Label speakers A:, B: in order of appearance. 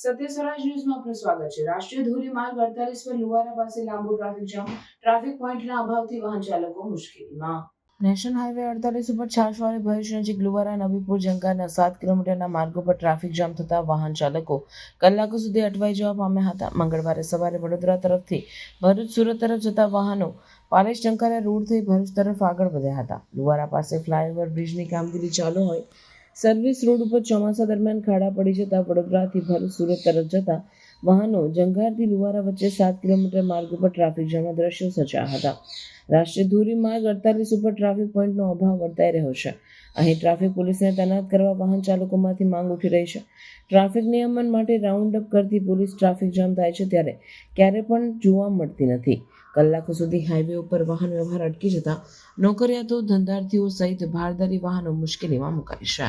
A: સત્ય સ્વરાજ ન્યૂઝમાં આપનું સ્વાગત છે. રાષ્ટ્રીય ધોરીમાર્ગ અડતાલીસ પર લુવારા પાસે લાંબો ટ્રાફિક જામ. ટ્રાફિક પોઈન્ટના અભાવથી વાહન ચાલકો મુશ્કેલીમાં. નેશનલ હાઈવે અડતાલીસ ઉપર છાશવારે ભરૂચ નજીક લુવારા નબીપુર જંગાના સાત કિલોમીટરના માર્ગો પર ટ્રાફિક જામ થતા વાહન ચાલકો કલાકો સુધી અટવાઈ જવા પામ્યા હતા. મંગળવારે સવારે વડોદરા તરફથી ભરૂચ, સુરત તરફ જતા વાહનો પાલેશ ટંકારા રોડ થઈ ભરૂચ તરફ આગળ વધ્યા હતા. લુવારા પાસે ફ્લાયઓવર બ્રિજની કામગીરી ચાલુ હોય સર્વિસ રોડ ઉપર ચોમાસા દરમિયાન ખાડા પડી જતા વડોદરાથી ભરૂચ, સુરત તરફ જતા વાહનો જંગારથી લુવારા વચ્ચે સાત કિલોમીટર માર્ગ ઉપર ટ્રાફિક જામના દ્રશ્યો સર્જાયા હતા. રાષ્ટ્રીય ધોરીમાર્ગ અડતાલીસ ઉપર ટ્રાફિક પોઈન્ટનો અભાવ વર્તાઈ રહ્યો છે. અહીં ટ્રાફિક પોલીસને તૈનાત કરવા વાહન ચાલકોમાંથી માંગ ઉઠી રહી છે. ટ્રાફિક નિયમન માટે રાઉન્ડ અપ કરતી પોલીસ ટ્રાફિક જામ થાય છે ત્યારે ક્યારે પણ જોવા મળતી નથી. કલાકો સુધી હાઈવે ઉપર વાહન વ્યવહાર અટકી જતા નોકરિયાતો, ધંધાર્થીઓ સહિત ભારદારી વાહનો મુશ્કેલીમાં મુકાય છે.